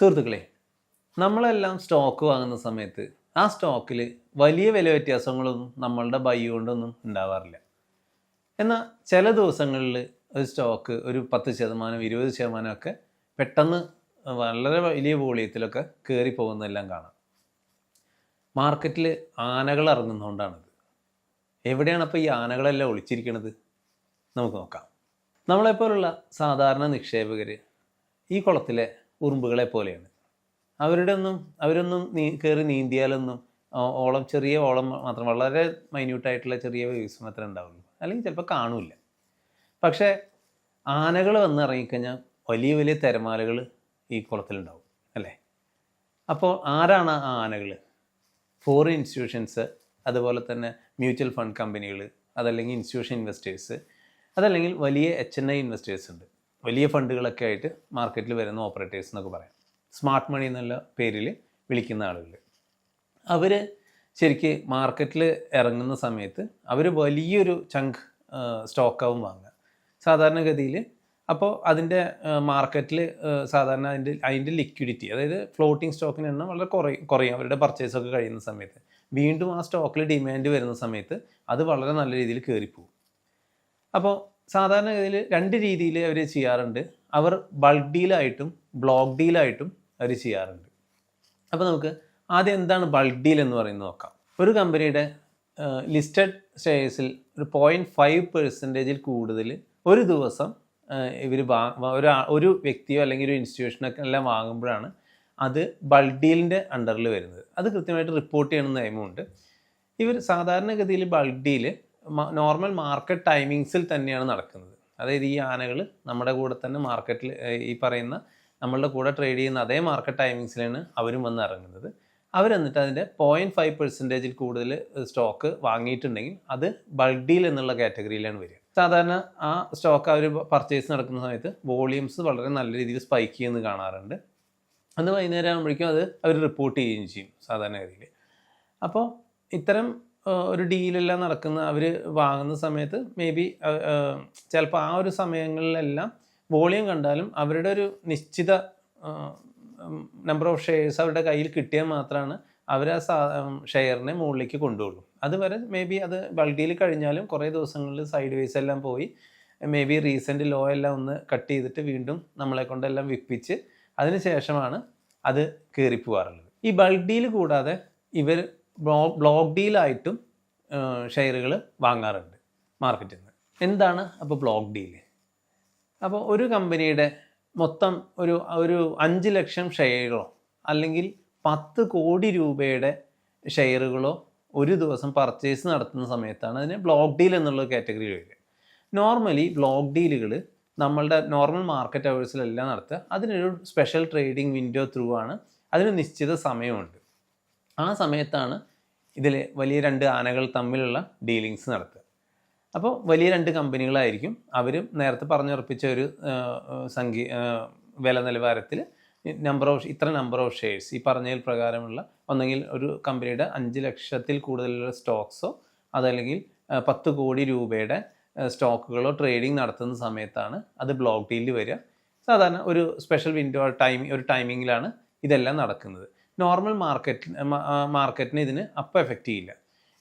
സുഹൃത്തുക്കളെ നമ്മളെല്ലാം സ്റ്റോക്ക് വാങ്ങുന്ന സമയത്ത് ആ സ്റ്റോക്കിൽ വലിയ വില വ്യത്യാസങ്ങളൊന്നും നമ്മളുടെ ബൈ കൊണ്ടൊന്നും ഉണ്ടാവാറില്ല. എന്നാൽ ചില ദിവസങ്ങളിൽ ഒരു സ്റ്റോക്ക് ഒരു പത്ത് ശതമാനം ഇരുപത് ശതമാനമൊക്കെ പെട്ടെന്ന് വളരെ വലിയ വോളിയത്തിലൊക്കെ കയറി പോകുന്നതെല്ലാം കാണാം. മാർക്കറ്റിൽ ആനകൾ ഇറങ്ങുന്നതുകൊണ്ടാണിത്. എവിടെയാണ് അപ്പോൾ ഈ ആനകളെല്ലാം ഒളിച്ചിരിക്കുന്നത് നമുക്ക് നോക്കാം. നമ്മളെപ്പോലുള്ള സാധാരണ നിക്ഷേപകർ ഈ കുളത്തിലെ ഉറുമ്പുകളെ പോലെയാണ് അവരുടെ ഒന്നും അവരൊന്നും നീ കയറി നീന്തിയാലൊന്നും ഓളം ചെറിയ ഓളം മാത്രം വളരെ മൈന്യൂട്ടായിട്ടുള്ള ചെറിയ വേവ്സ് മാത്രമേ ഉണ്ടാവുള്ളൂ. അല്ലെങ്കിൽ ചിലപ്പോൾ കാണൂല പക്ഷേ ആനകൾ വന്ന് ഇറങ്ങിക്കഴിഞ്ഞാൽ വലിയ വലിയ തിരമാലകൾ ഈ കുളത്തിലുണ്ടാവും അല്ലേ? അപ്പോൾ ആരാണ് ആ ആനകൾ ഫോറിൻ ഇൻസ്റ്റിറ്റ്യൂഷൻസ് അതുപോലെ തന്നെ മ്യൂച്വൽ ഫണ്ട് കമ്പനികൾ അതല്ലെങ്കിൽ ഇൻസ്റ്റിറ്റ്യൂഷൻ ഇൻവെസ്റ്റേഴ്സ് അതല്ലെങ്കിൽ വലിയ എച്ച് എൻ ഐ ഇൻവെസ്റ്റേഴ്സ് ഉണ്ട്. വലിയ ഫണ്ടുകളൊക്കെ ആയിട്ട് മാർക്കറ്റിൽ വരുന്ന ഓപ്പറേറ്റേഴ്സ് എന്നൊക്കെ പറയാം. സ്മാർട്ട് മണി എന്നുള്ള പേരിൽ വിളിക്കുന്ന ആളുകൾ. അവർ ശരിക്ക് മാർക്കറ്റിൽ ഇറങ്ങുന്ന സമയത്ത് അവർ വലിയൊരു ചങ്ക് സ്റ്റോക്കാവും വാങ്ങുക. സാധാരണഗതിയിൽ അപ്പോൾ അതിന്റെ മാർക്കറ്റിൽ സാധാരണ അതിന്റെ അതിന്റെ ലിക്വിഡിറ്റി അതായത് ഫ്ലോട്ടിംഗ് സ്റ്റോക്കിന് എണ്ണം വളരെ കുറയും കുറയും അവരുടെ പർച്ചേസൊക്കെ കഴിയുന്ന സമയത്ത്. വീണ്ടും ആ സ്റ്റോക്കിൽ ഡിമാൻഡ് വരുന്ന സമയത്ത് അത് വളരെ നല്ല രീതിയിൽ കയറിപ്പോവും അപ്പോൾ സാധാരണഗതിയിൽ രണ്ട് രീതിയിൽ അവർ ചെയ്യാറുണ്ട്. അവർ ബൾക്ക് ഡീലായിട്ടും ബ്ലോക്ക് ഡീലായിട്ടും അവർ ചെയ്യാറുണ്ട്. അപ്പോൾ നമുക്ക് ആദ്യം എന്താണ് ബൾക്ക് ഡീൽ എന്ന് പറയുന്നത് നോക്കാം. ഒരു കമ്പനിയുടെ ലിസ്റ്റഡ് ഷെയർസിൽ ഒരു പോയിന്റ് ഫൈവ് പെർസെന്റേജിൽ കൂടുതൽ ഒരു ദിവസം ഇവർ ഒരു ഒരു വ്യക്തിയോ അല്ലെങ്കിൽ ഒരു ഇൻസ്റ്റിറ്റ്യൂഷനൊക്കെ എല്ലാം വാങ്ങുമ്പോഴാണ് അത് ബൾക്ക് ഡീലിന്റെ അണ്ടറിൽ വരുന്നത്. അത് കൃത്യമായിട്ട് റിപ്പോർട്ട് ചെയ്യണമെന്ന് നിയമമുണ്ട്. ഇവർ സാധാരണഗതിയിൽ ബൾക്ക് ഡീൽ നോർമൽ മാർക്കറ്റ് ടൈമിങ്സിൽ തന്നെയാണ് നടക്കുന്നത്. അതായത് ഈ ആനകൾ നമ്മുടെ കൂടെ തന്നെ മാർക്കറ്റിൽ ഈ പറയുന്ന നമ്മളുടെ കൂടെ ട്രേഡ് ചെയ്യുന്ന അതേ മാർക്കറ്റ് ടൈമിങ്സിലാണ് അവരും വന്ന് ഇറങ്ങുന്നത്. അവരെന്നിട്ട് അതിന്റെ പോയിന്റ് ഫൈവ് പെർസെന്റേജിൽ കൂടുതൽ സ്റ്റോക്ക് വാങ്ങിയിട്ടുണ്ടെങ്കിൽ അത് ബൾക്ക് ഡീൽ എന്നുള്ള കാറ്റഗറിയിലാണ് വരിക. സാധാരണ ആ സ്റ്റോക്ക് അവർ പർച്ചേസ് നടക്കുന്ന സമയത്ത് വോളിയംസ് വളരെ നല്ല രീതിയിൽ സ്പൈക്ക് ചെയ്യുന്നത് കാണാറുണ്ട്. അന്ന് വൈകുന്നേരം ആകുമ്പോഴേക്കും അത് അവർ റിപ്പോർട്ട് ചെയ്യുകയും ചെയ്യും സാധാരണഗതിയിൽ അപ്പോൾ ഇത്തരം ഒരു ഡീലെല്ലാം നടക്കുന്ന അവർ വാങ്ങുന്ന സമയത്ത് മേ ബി ചിലപ്പോൾ ആ ഒരു സമയങ്ങളിലെല്ലാം വോളിയം കണ്ടാലും അവരുടെ ഒരു നിശ്ചിത നമ്പർ ഓഫ് ഷെയർസ് അവരുടെ കയ്യിൽ കിട്ടിയാൽ മാത്രമാണ് അവർ ആ സാ ഷെയറിനെ മുകളിലേക്ക് കൊണ്ടുപോകുള്ളൂ അതുവരെ മേ ബി അത് ബൾഡിയിൽ കഴിഞ്ഞാലും കുറേ ദിവസങ്ങളിൽ സൈഡ് വേസ് എല്ലാം പോയി മേ ബി റീസെന്റ് ലോ എല്ലാം ഒന്ന് കട്ട് ചെയ്തിട്ട് വീണ്ടും നമ്മളെ കൊണ്ടെല്ലാം വിപ്പിച്ച് അതിന് ശേഷമാണ് അത് കയറിപ്പോവാറുള്ളത് ഈ ബൾക്ക് ഡീൽ കൂടാതെ ഇവർ ബ്ലോക്ക് ഡീലായിട്ടും ഷെയറുകൾ വാങ്ങാറുണ്ട് മാർക്കറ്റിൽ നിന്ന് എന്താണ് അപ്പോൾ ബ്ലോക്ക് ഡീൽ അപ്പോൾ ഒരു കമ്പനിയുടെ മൊത്തം ഒരു ഒരു അഞ്ച് ലക്ഷം ഷെയറുകളോ അല്ലെങ്കിൽ പത്ത് കോടി രൂപയുടെ ഷെയറുകളോ ഒരു ദിവസം പർച്ചേസ് നടത്തുന്ന സമയത്താണ് അതിന് ബ്ലോക്ക് ഡീൽ എന്നുള്ള കാറ്റഗറി വരിക നോർമലി ബ്ലോക്ക് ഡീലുകൾ നമ്മളുടെ നോർമൽ മാർക്കറ്റ് അവേഴ്സിലെല്ലാം നടത്തുക. അതിനൊരു സ്പെഷ്യൽ ട്രേഡിംഗ് വിൻഡോ ത്രൂ ആണ്. അതിന് നിശ്ചിത സമയമുണ്ട്. ആ സമയത്താണ് ഇതിൽ വലിയ രണ്ട് ആനകൾ തമ്മിലുള്ള ഡീലിങ്സ് നടത്തുക. അപ്പോൾ വലിയ രണ്ട് കമ്പനികളായിരിക്കും അവരും നേരത്തെ പറഞ്ഞുറപ്പിച്ച ഒരു സംഖ്യ വില നിലവാരത്തിൽ നമ്പർ ഓഫ് ഇത്ര നമ്പർ ഓഫ് ഷെയർസ് ഈ പറഞ്ഞതിൽ പ്രകാരമുള്ള ഒന്നെങ്കിൽ ഒരു കമ്പനിയുടെ അഞ്ച് ലക്ഷത്തിൽ കൂടുതലുള്ള സ്റ്റോക്സോ അതല്ലെങ്കിൽ പത്ത് കോടി രൂപയുടെ സ്റ്റോക്കുകളോ ട്രേഡിംഗ് നടത്തുന്ന സമയത്താണ് അത് ബ്ലോക്ക് ഡീലിൽ വരിക. സാധാരണ ഒരു സ്പെഷ്യൽ വിൻഡോ ടൈം ഒരു ടൈമിങ്ങിലാണ് ഇതെല്ലാം നടക്കുന്നത്. നോർമൽ മാർക്കറ്റ് മാർക്കറ്റിന് ഇതിന് അപ്പം എഫക്റ്റ് ചെയ്യില്ല.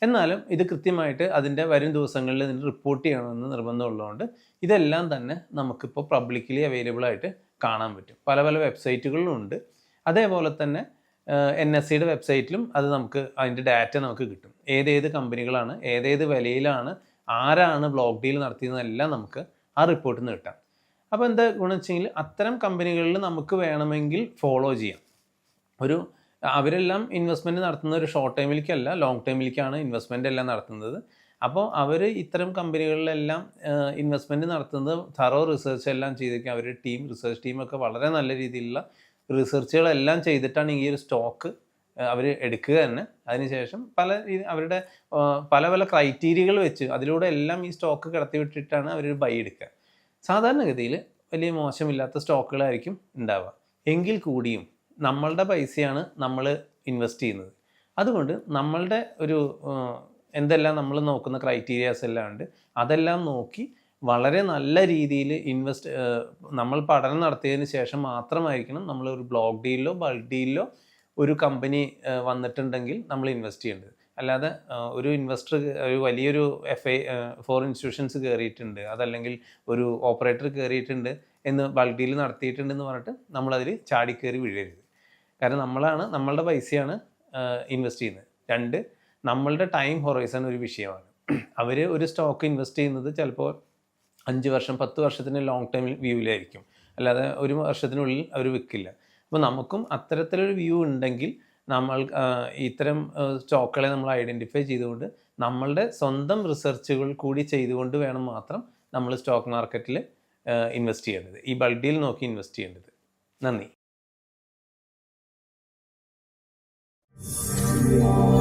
എന്നാലും ഇത് കൃത്യമായിട്ട് അതിന്റെ വരും ദിവസങ്ങളിൽ ഇതിന് റിപ്പോർട്ട് ചെയ്യണമെന്ന് നിർബന്ധമുള്ളതുകൊണ്ട് ഇതെല്ലാം തന്നെ നമുക്കിപ്പോൾ പബ്ലിക്കലി അവൈലബിൾ ആയിട്ട് കാണാൻ പറ്റും. പല പല വെബ്സൈറ്റുകളിലും ഉണ്ട്. അതേപോലെ തന്നെ എൻ എസ് സിയുടെ വെബ്സൈറ്റിലും അത് നമുക്ക് അതിന്റെ ഡാറ്റ നമുക്ക് കിട്ടും. ഏതേത് കമ്പനികളാണ് ഏതേത് വിലയിലാണ് ആരാണ് ബ്ലോക്ക് ഡീൽ നടത്തിയതെന്നെല്ലാം നമുക്ക് ആ റിപ്പോർട്ടിൽ നിന്ന് കിട്ടാം. അപ്പോൾ എന്താ ഗുണം വെച്ചെങ്കിൽ അത്തരം കമ്പനികളിൽ നമുക്ക് വേണമെങ്കിൽ ഫോളോ ചെയ്യാം. ഒരു അവരെല്ലാം ഇൻവെസ്റ്റ്മെന്റ് നടത്തുന്ന ഒരു ഷോർട്ട് ടൈമിലേക്കല്ല ലോങ് ടൈമിലേക്കാണ് ഇൻവെസ്റ്റ്മെന്റ് എല്ലാം നടത്തുന്നത്. അപ്പോൾ അവർ ഇത്തരം കമ്പനികളിലെല്ലാം ഇൻവെസ്റ്റ്മെന്റ് നടത്തുന്നത് തറോ റിസർച്ച് എല്ലാം ചെയ്തിരിക്കും. അവരുടെ ടീം റിസർച്ച് ടീമൊക്കെ വളരെ നല്ല രീതിയിലുള്ള റിസർച്ചുകളെല്ലാം ചെയ്തിട്ടാണ് ഈ ഒരു സ്റ്റോക്ക് അവർ എടുക്കുക തന്നെ. അതിനുശേഷം പല അവരുടെ പല പല ക്രൈറ്റീരിയകൾ വെച്ച് അതിലൂടെ എല്ലാം ഈ സ്റ്റോക്ക് കിടത്തി വിട്ടിട്ടാണ് അവർ ബൈ എടുക്കുക. സാധാരണഗതിയിൽ വലിയ മോശമില്ലാത്ത സ്റ്റോക്കുകളായിരിക്കും ഉണ്ടാവുക. എങ്കിൽ കൂടിയും നമ്മളുടെ പൈസയാണ് നമ്മൾ ഇൻവെസ്റ്റ് ചെയ്യുന്നത്. അതുകൊണ്ട് നമ്മളുടെ ഒരു എന്തെല്ലാം നമ്മൾ നോക്കുന്ന ക്രൈറ്റീരിയാസ് എല്ലാം ഉണ്ട് അതെല്ലാം നോക്കി വളരെ നല്ല രീതിയിൽ ഇൻവെസ്റ്റ് നമ്മൾ പഠനം നടത്തിയതിന് ശേഷം മാത്രമായിരിക്കണം നമ്മൾ ഒരു ബ്ലോക്ക് ഡീലിലോ ബൾക്ക് ഡീലിലോ ഒരു കമ്പനി വന്നിട്ടുണ്ടെങ്കിൽ നമ്മൾ ഇൻവെസ്റ്റ് ചെയ്യേണ്ടത്. അല്ലാതെ ഒരു ഇൻവെസ്റ്റർ ഒരു വലിയൊരു എഫ് ഐ ഫോർ ഇൻസ്റ്റിറ്റ്യൂഷൻസ് കയറിയിട്ടുണ്ട് അതല്ലെങ്കിൽ ഒരു ഓപ്പറേറ്റർ കയറിയിട്ടുണ്ട് എന്ന് ബൾക്ക് ഡീൽ നടത്തിയിട്ടുണ്ടെന്ന് പറഞ്ഞിട്ട് നമ്മളതിൽ ചാടിക്കയറി വീഴരുത്. കാരണം നമ്മളാണ് നമ്മളുടെ പൈസയാണ് ഇൻവെസ്റ്റ് ചെയ്യുന്നത്. രണ്ട് നമ്മളുടെ ടൈം ഹൊറൈസൺ ഒരു വിഷയമാണ്. അവർ ഒരു സ്റ്റോക്ക് ഇൻവെസ്റ്റ് ചെയ്യുന്നത് ചിലപ്പോൾ അഞ്ച് വർഷം പത്ത് വർഷത്തിന് ലോങ് ടൈം വ്യൂവിലായിരിക്കും അല്ലാതെ ഒരു വർഷത്തിനുള്ളിൽ അവർ വിൽക്കില്ല. അപ്പോൾ നമുക്കും അത്തരത്തിലൊരു വ്യൂ ഉണ്ടെങ്കിൽ നമ്മൾ ഇത്തരം സ്റ്റോക്കുകളെ നമ്മൾ ഐഡന്റിഫൈ ചെയ്തുകൊണ്ട് നമ്മളുടെ സ്വന്തം റിസർച്ചുകൾ കൂടി ചെയ്തുകൊണ്ട് വേണം മാത്രം നമ്മൾ സ്റ്റോക്ക് മാർക്കറ്റിൽ ഇൻവെസ്റ്റ് ചെയ്യേണ്ടത്. ഈ ബൾഡിയിൽ നോക്കി ഇൻവെസ്റ്റ് ചെയ്യേണ്ടത്. നന്ദി. Yeah.